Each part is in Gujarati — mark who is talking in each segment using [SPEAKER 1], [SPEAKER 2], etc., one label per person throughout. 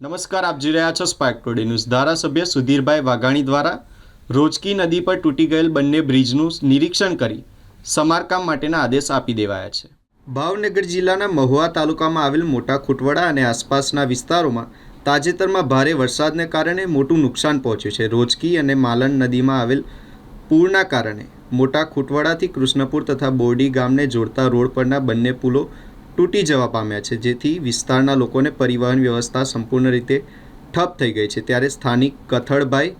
[SPEAKER 1] નમસ્કાર, આપ જોઈ રહ્યા છો સ્પાર્ક ટુડે ન્યૂઝ ધારાસભ્ય સુધીરભાઈ વાઘાણી દ્વારા રોજકી નદી પર તૂટી ગયેલ બંને બ્રિજનું નિરીક્ષણ કરી સમારકામ માટેના આદેશ આપી દેવાયા છે. ભાવનગર જિલ્લાના મહુવા તાલુકામાં આવેલ મોટા ખૂટવડા અને આસપાસના વિસ્તારોમાં તાજેતરમાં ભારે વરસાદને કારણે મોટું નુકસાન પહોંચ્યું છે. રોજકી અને માલણ નદીમાં આવેલ પૂરના કારણે મોટા ખુટવાડાથી કૃષ્ણપુર તથા બોરડી ગામને જોડતા રોડ પરના બંને પુલો તૂટી જવા પામ્યા છે, જેથી વિસ્તારના લોકોને પરિવહન વ્યવસ્થા સંપૂર્ણ રીતે ઠપ થઈ ગઈ છે. ત્યારે સ્થાનિક કથળભાઈ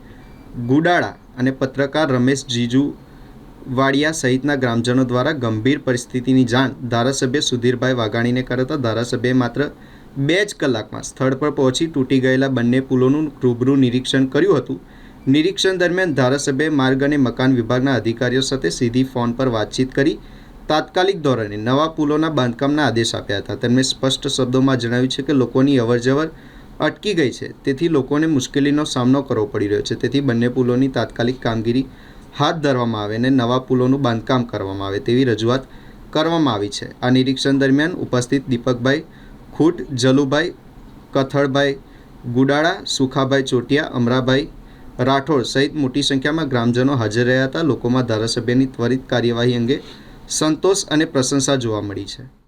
[SPEAKER 1] ગુડાળા અને પત્રકાર રમેશ જીજુ વાડિયા સહિતના ગ્રામજનો દ્વારા ગંભીર પરિસ્થિતિની જાણ ધારાસભ્ય સુધીરભાઈ વાઘાણીને કરતા ધારાસભ્યએ માત્ર બે જ કલાકમાં સ્થળ પર પહોંચી તૂટી ગયેલા બંને પુલોનું રૂબરૂ નિરીક્ષણ કર્યું હતું. નિરીક્ષણ દરમિયાન ધારાસભ્યએ માર્ગ અને મકાન વિભાગના અધિકારીઓ સાથે સીધી ફોન પર વાતચીત કરી તાત્કાલિક ધોરણે નવા પુલોના બાંધકામના આદેશ આપ્યા હતા. તેમણે સ્પષ્ટ શબ્દોમાં જણાવ્યું છે કે લોકોની અવરજવર અટકી ગઈ છે. તેથી લોકોને મુશ્કેલીનો સામનો કરવો પડી રહ્યો છે. તેથી બંને પુલોની તાત્કાલિક કામગીરી હાથ ધરવામાં આવે અને નવા પુલોનું બાંધકામ કરવામાં આવે તેવી રજૂઆત કરવામાં આવી છે. આ નિરીક્ષણ દરમિયાન ઉપસ્થિત દીપકભાઈ ખૂટ, જલુભાઈ કથળભાઈ, ગુડાળા, સુખાભાઈ ચોટિયા, અમરાભાઈ રાઠોડ સહિત મોટી સંખ્યામાં ગ્રામજનો હાજર રહ્યા હતા. લોકોમાં ધારાસભ્યની ત્વરિત કાર્યવાહી અંગે સંતોષ અને પ્રશંસા જોવા મળી છે.